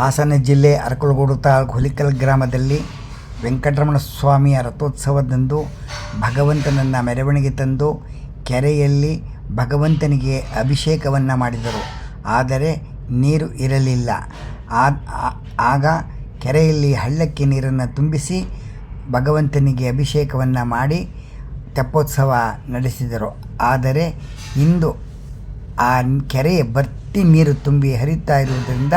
ಹಾಸನ ಜಿಲ್ಲೆ ಅರಕಲಗೂಡು ತಾಲೂಕು ಹುಲಿಕಲ್ ಗ್ರಾಮದಲ್ಲಿ ವೆಂಕಟರಮಣ ಸ್ವಾಮಿಯ ರಥೋತ್ಸವದಂದು ಭಗವಂತನನ್ನು ಮೆರವಣಿಗೆ ತಂದು ಕೆರೆಯಲ್ಲಿ ಭಗವಂತನಿಗೆ ಅಭಿಷೇಕವನ್ನು ಮಾಡಿದರು. ಆದರೆ ನೀರು ಇರಲಿಲ್ಲ. ಆಗ ಕೆರೆಯಲ್ಲಿ ಹಳ್ಳಕ್ಕೆ ನೀರನ್ನು ತುಂಬಿಸಿ ಭಗವಂತನಿಗೆ ಅಭಿಷೇಕವನ್ನು ಮಾಡಿ ತೆಪ್ಪೋತ್ಸವ ನಡೆಸಿದರು. ಆದರೆ ಇಂದು ಆ ಕೆರೆಯ ಬರ್ತಿ ನೀರು ತುಂಬಿ ಹರಿತಾ ಇರುವುದರಿಂದ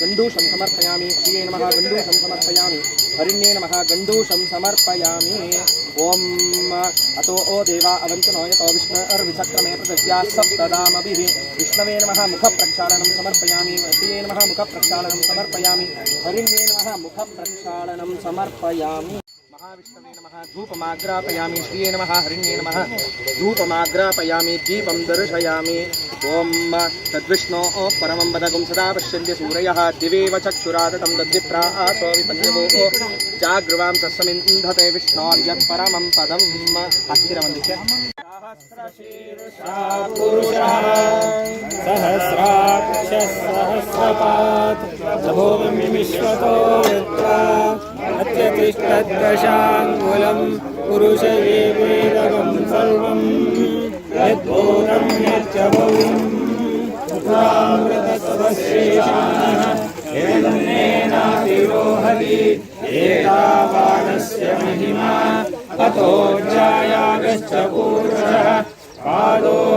गण्डूशं समर्पयामि श्रिये नमः गण्डूशं समर्पयामि हरिण्ये नमः गण्डूशं समर्पयामि। ॐ अतो ओ देवा अवन्तनो यतो विष्णुर्विचक्रमे पृथिव्या सप्तदामभिः। विष्णवे नमः मुखप्रक्षालनं समर्पयामि श्रिये नमः मुखप्रक्षालनं समर्पयामि हरिण्ये नमः मुखप्रक्षालनं समर्पयामि महाविष्णवे नमः. धूपमाग्रापयामि नमः, हरिण्ये नमः. धूपमाग्रापयामि, दीपं दर्शयामि. ॐ तद्विष्णोः परमं पदकं सदा पश्यन्ति सूरयः. दिवेव चक्षुरादतं तद्विप्रा आसो विपन्यवो जागृवां तस्मिन्धते विष्णोर्यत् परमं पदम् अस्थिरमन्दिश्य पुरुषः सहस्राक्षसहस्रपात् नभोमि विश्वतो यत्रा अत्यतिष्ठद्दशाङ्गुलं पुरुष एवेदकं सर्वं यद्भूतं यच्च भव्यं पुरामृतसवशेषाणः यन्नेनातिरोहति एतावानस्य महिमा अतो जायागश्च पूरुषः पादोऽस्य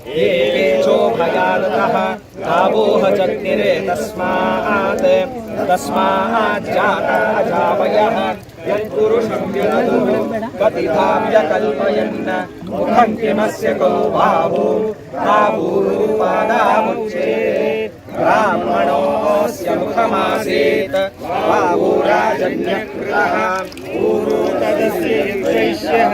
एकेचो भयानतः गावोह जग्निरे तस्मात् तस्मात् जाता अजावयः यत्पुरुषं विदधुः कतिधा मुखं किमस्य कौ बाहु बाहूरूपादामुच्ये ब्राह्मणोऽस्य मुखमासीत् बाहुराजन्यकृतः ऊरु तदस्यैष्यः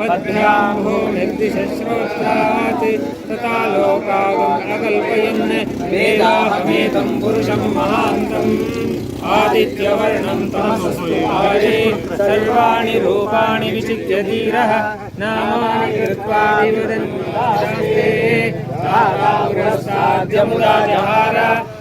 पद्भ्यां भूमिर्दिशश्रोत्रात् तथा लोकागम् अकल्पयन् वेदाहमेतं पुरुषं महान्तम् आदित्यवर्णं तमसस्तु आये सर्वाणि रूपाणि विचित्य धीरः नामानि कृत्वा निवदन्ते पुरस्ताद्यमुदा जहार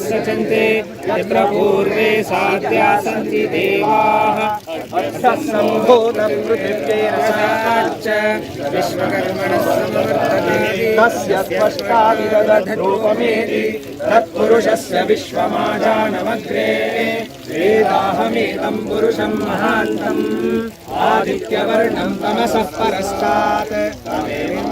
सचन्ते यत्र पूर्वे साध्या सन्ति देवाः। सम्भूतपृथिव्येन च विश्वकर्मणः समवर्तते तस्य तत्पुरुषस्य विश्वमाजानमग्रे वेदाहमेतं पुरुषं महान्तम्। आदित्यवर्णं तमसः परस्तात्। तमेवं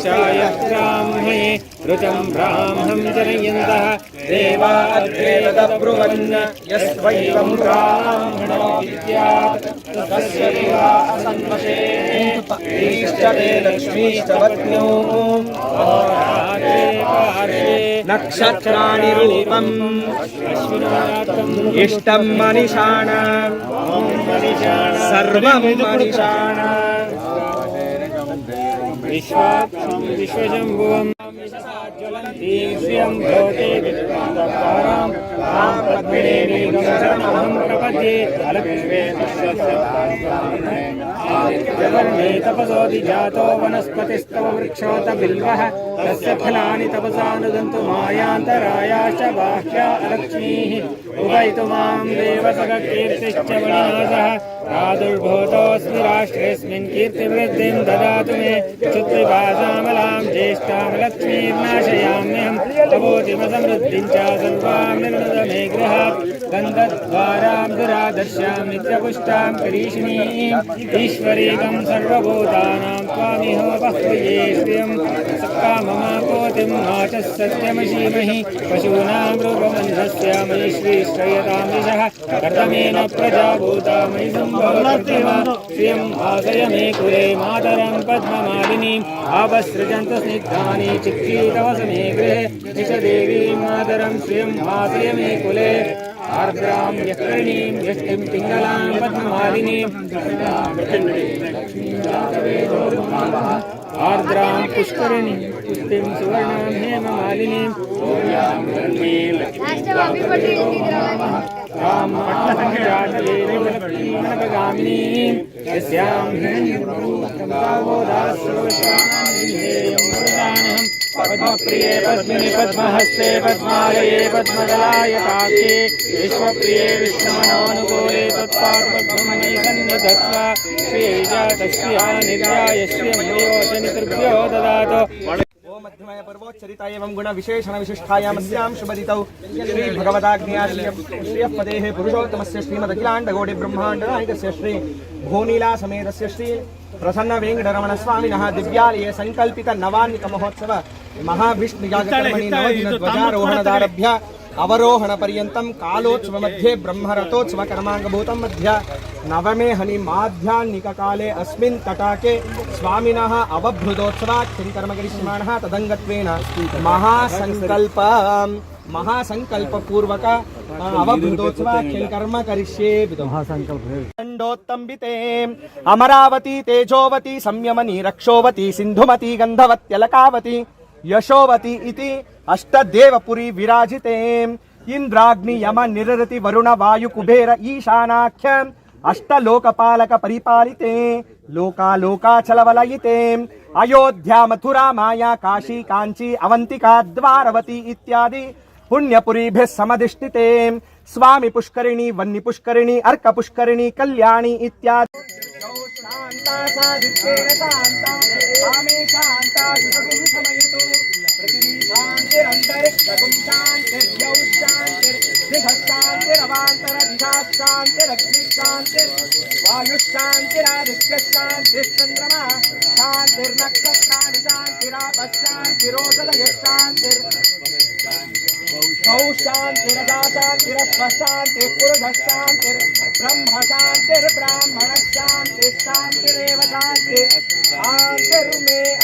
नमो रुचाय ब्राह्मणे ऋचं ब्राह्मं जनयन्तः देवा अग्रे तदब्रुवन् यस्त्वैवं ब्राह्मणो विद्यात् तस्य देवा असन्वशे ईश्चरे लक्ष्मीश्च पत्न्यो अहोरात्रे पार्श्वे नक्षत्राणि रूपम् इष्टं मनिषाण सर्वं मनिषाण विश्वशम्भुवम् ज्वलन्तीं लोके विद्वान्तारां तां पद्मिनीकं शरणमहं प्रपद्ये अलक्ष्मे वर्णे तपसोऽधिजातो वनस्पतिस्तव वृक्षोत बिल्वः तस्य फलानि तपसानुदन्तु मायान्तरायाश्च बाह्या अलक्ष्मीः उभयतु मां देवसखकीर्तिश्च मणिनाथः प्रादुर्भूतोऽस्मि राष्ट्रेऽस्मिन् कीर्तिवृद्धिं ददातु मे क्षुत्रिभासामलां ज्येष्ठां लक्ष्मीर्नाशयाम्यहं प्रभूतिमसमृद्धिं च सर्वां मे गृहात् गन्धद्वारां दुरादर्शां नित्यपुष्टां करीषिणीम् ईश्वरीकं सर्वभूतानां त्वामिह बह्वये श्रियं वाचः सत्यमशीमहि पशूनां दिशः कर्तमेन प्रजाभूता मयि सम्भवत्यवा श्रियं आशय मे कुले मातरं पद्ममालिनीम् आवसृजन्तु स्निग्धानि चित्रीतवस मे गृहे। निशदेवीं मातरं श्रियं आशय मे कुले। आर्द्रां यकर्णीं यष्टिं पिङ्गलां पद्ममालिनीं। आर्द्रां पुष्करिणीं पुष्टिं सुवर्णां हेममालिनीं। रामपट्टसङ्ग्रामीं यस्यां पद्मप्रिये पद्मिनि पद्महस्ते पद्मालये पद्मदलाय काके विश्वप्रिये विष्णुमनोनुकूले श्रीजा तस्या निर्याय श्रियमयोचनितृभ्यो ददातु। पर्वोच्चरिता एवं गुण विशेषण विशिष्टायामस्यां शुभदितौ। श्री भगवदाग्न्या श्रियः पदेः पुरुषोत्तमस्य श्री भूनीला समेतस्य श्री प्रसन्न वेङ्कटरमण दिव्यालये सङ्कल्पित नवान्निक महोत्सव महाविष्णुयागकर्मणि नवदिन ध्वजारोहणदारभ्य अवरोहण पर्यन्तं कालोत्सव मध्ये ब्रह्मरथोत्सव कर्माङ्गभूतं मध्य नवमे हनि माध्याह्निककाले अस्मिन् तटाके स्वामिनः अवभृतोत्सवात् कर्म करिष्यमाणः तदङ्गत्वेन महासङ्कल्प महासङ्कल्पपूर्वक अवभृतोत्सवाख्यं कर्म करिष्ये दण्डोत्तम्बिते, अमरावती तेजोवती, संयमनी रक्षोवती, सिन्धुमती गन्धवत्यलकावती यशोवती इति अष्टदेवपुरी विराजिते। इन्द्राग्नि यम निररति वरुण वायु कुबेर ईशानाख्य अष्टलोकपालक परिपालिते लोकालोकाचलवलयिते अयोध्या मथुरा माया काशी कांची अवन्तिका द्वारवती इत्यादि पुण्यपुरीभिः समधिष्ठिते स्वामि पुष्करिणी वन्नि पुष्करिणी अर्क पुष्करिणी कल्याणी इत्यादि साधिक्येन शान्ता कामे शान्ता शुभगुं समयतु पृथिवी शान्तिरन्तरिक्षगुं शान्तिर्यौ शान्तिर्दिशः शान्तिरवान्तरदिशाश्च शान्तिरग्निशान्तिर् वायुश्शान्तिरादित्यशान्तिश्चन्द्रमा शान्तिर्नक्षत्राणि शान्तिरापशान्तिरोदय गौ शान्तिरदा शान्तिरस्व पुरुषः शान्तिर् ब्रह्म शान्तिर्ब्राह्मणः शान्तिः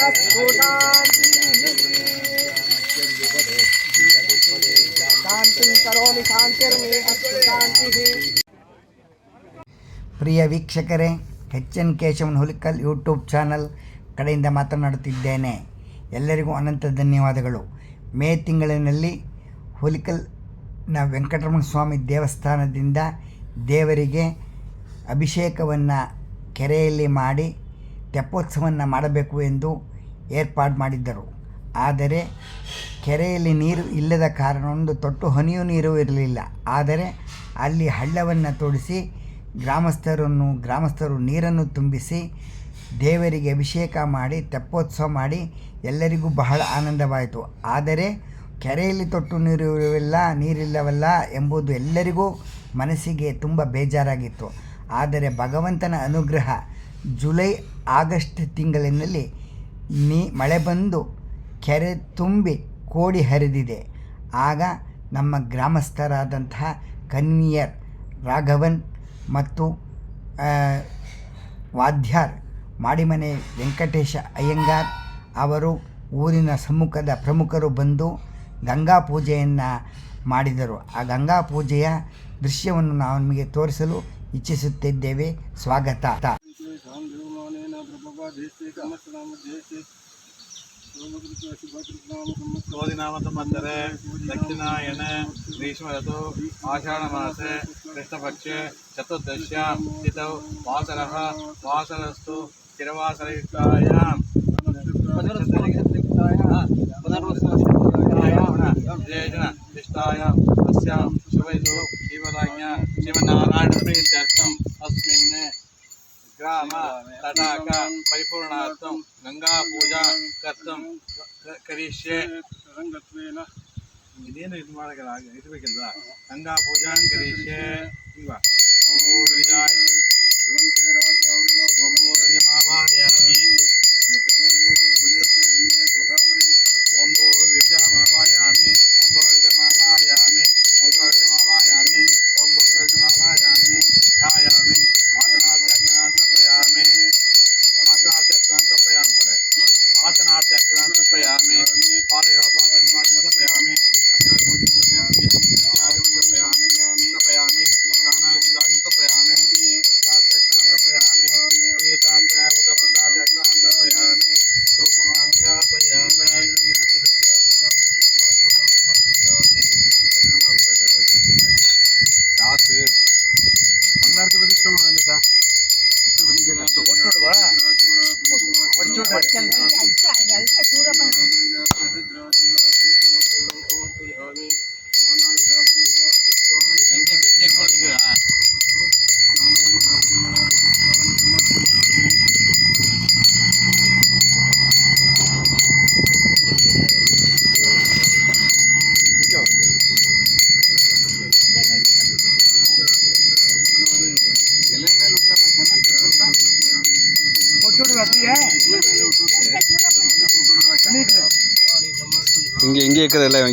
अस्तु शान्तिः। ಪ್ರಿಯ ವೀಕ್ಷಕರೇ H N Keshavan Hulikal YouTube channel ಕಡೆಯಿಂದ ಮಾತನಾಡುತ್ತಿದ್ದೇನೆ. ಎಲ್ಲರಿಗೂ ಅನಂತ ಧನ್ಯವಾದಗಳು. ಮೇ ತಿಂಗಳಿನಲ್ಲಿ ಹುಲಿಕಲ್ನ ವೆಂಕಟರಮಣ ಸ್ವಾಮಿ ದೇವಸ್ಥಾನದಿಂದ ದೇವರಿಗೆ ಅಭಿಷೇಕವನ್ನು ಕೆರೆಯಲ್ಲಿ ಮಾಡಿ, ತೆಪ್ಪೋತ್ಸವವನ್ನು ಮಾಡಬೇಕು ಎಂದು ಏರ್ಪಾಡು ಮಾಡಿದ್ದರು. ಆದರೆ ಕೆರೆಯಲ್ಲಿ ನೀರು ಇಲ್ಲದ ಕಾರಣ ಒಂದು ತೊಟ್ಟು ಹನಿಯೂ ನೀರು ಇರಲಿಲ್ಲ. ಆದರೆ ಅಲ್ಲಿ ಹಳ್ಳವನ್ನು ತೋಡಿಸಿ ಗ್ರಾಮಸ್ಥರನ್ನು, ಗ್ರಾಮಸ್ಥರು ನೀರನ್ನು ತುಂಬಿಸಿ ದೇವರಿಗೆ ಅಭಿಷೇಕ ಮಾಡಿ, ತೆಪ್ಪೋತ್ಸವ ಮಾಡಿ ಎಲ್ಲರಿಗೂ ಬಹಳ ಆನಂದವಾಯಿತು. ಆದರೆ ಕೆರೆಯಲ್ಲಿ ತೊಟ್ಟು ನೀರು ಇರುವಿಲ್ಲ ನೀರಿಲ್ಲವಲ್ಲ ಎಂಬುದು ಎಲ್ಲರಿಗೂ ಮನಸ್ಸಿಗೆ ತುಂಬ ಬೇಜಾರಾಗಿತ್ತು. ಆದರೆ ಭಗವಂತನ ಅನುಗ್ರಹ ಜುಲೈ, ಆಗಸ್ಟ್ ತಿಂಗಳಿನಲ್ಲಿ ನೀ ಮಳೆ ಬಂದು ಕೆರೆ ತುಂಬಿ ಕೋಡಿ ಹರಿದಿದೆ ಆಗ ನಮ್ಮ ಗ್ರಾಮಸ್ಥರಾದಂತಹ ಕನ್ವೀಯರ್ ರಾಘವನ್ ಮತ್ತು ವಾದ್ಯಾರ್ ಮಾಡಿಮನೆ ವೆಂಕಟೇಶ ಅಯ್ಯಂಗಾರ್ ಅವರು ಊರಿನ ಸಮ್ಮುಖದ ಪ್ರಮುಖರು ಬಂದು ಗಂಗಾ ಪೂಜೆಯನ್ನು ಮಾಡಿದರು ಆ ಗಂಗಾ ಪೂಜೆಯ ದೃಶ್ಯವನ್ನು ನಾವು ನಿಮಗೆ ತೋರಿಸಲು ಇಚ್ಛಿಸುತ್ತಿದ್ದೇವೆ ಸ್ವಾಗತ क्रोधिनाम संवत्सरे दक्षिणायन ग्रीष्म ऋतु आषाढमासे कृष्णपक्षे चतुर्दश्यां तिथौ वासरः वासरस्तु चिरवासरयुक्तायां निष्ठायां तस्यां शुभयतु शिवराज्ञा शिवनारायणप्रीत्यर्थम् अस्मिन् ग्राम तटाक परिपूर्णार्थं गङ्गापूजा कर्तुं ಕ- ಕರಿಷ್ಯೆ ಇದೇನು ಇದು ಮಾಡಲ್ಲ ಇರ್ಬೇಕಲ್ವಾ ಗಂಗಾ ಪೂಜಾ ಕರಿಷ್ಯೆ ಇಲ್ವಾ ಓ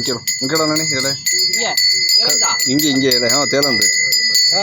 நிற்கணும் இங்கடா நானே இதில். இங்கே இங்கே இதில். ஆ தேலந்து. ஆ.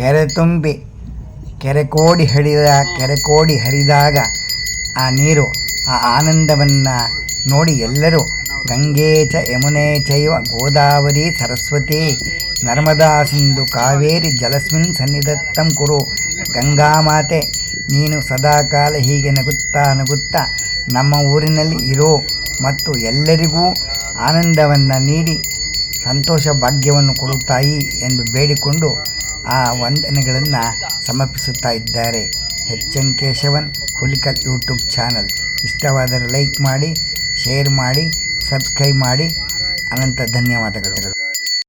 ಕೆರೆ ತುಂಬಿ, ಕೆರೆ ಕೋಡಿ ಹರಿದ, ಕೆರೆ ಕೋಡಿ ಹರಿದಾಗ ಆ ನೀರು, ಆ ಆನಂದವನ್ನು ನೋಡಿ ಎಲ್ಲರೂ ಗಂಗೆ ಚ ಯಮುನೆ ಚೈವ ಗೋದಾವರಿ ಸರಸ್ವತಿ ನರ್ಮದಾ ಸಿಂಧು ಕಾವೇರಿ ಜಲಸ್ಮಿನ್ ಸನ್ನಿಧತ್ತಂ ಕುರು ಗಂಗಾ ಮಾತೆ, ನೀನು ಸದಾಕಾಲ ಹೀಗೆ ನಗುತ್ತಾ ನಗುತ್ತಾ ನಮ್ಮ ಊರಿನಲ್ಲಿ ಇರೋ ಮತ್ತು ಎಲ್ಲರಿಗೂ ಆನಂದವನ್ನು ನೀಡಿ ಸಂತೋಷ ಭಾಗ್ಯವನ್ನು ಕೊಡುತ್ತಾಯಿ ತಾಯಿ ಎಂದು ಬೇಡಿಕೊಂಡು ಆ ವಂದನೆಗಳನ್ನು ಸಮರ್ಪಿಸುತ್ತಾ ಇದ್ದಾರೆ. H N Keshavan, Hulikal YouTube channel. ಇಷ್ಟವಾದರೆ ಲೈಕ್ ಮಾಡಿ, ಶೇರ್ ಮಾಡಿ, ಸಬ್ಸ್ಕ್ರೈಬ್ ಮಾಡಿ. ಅನಂತ ಧನ್ಯವಾದಗಳು.